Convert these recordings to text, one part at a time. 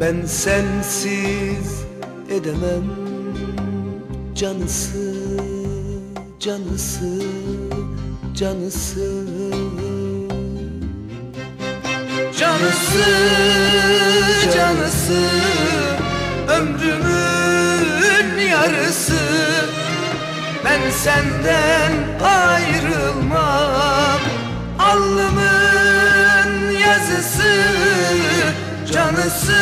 Ben sensiz edemem Canısı, canısı, canısı. Canısı, canısı Ömrümün yarısı. Ben senden ayrılmam Alnımın yazısı Canısı,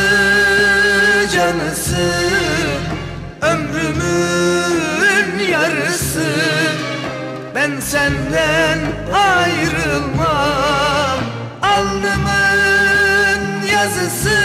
canısı. Ömrümün yarısı. Ben senden ayrılmam. Alnımın yazısı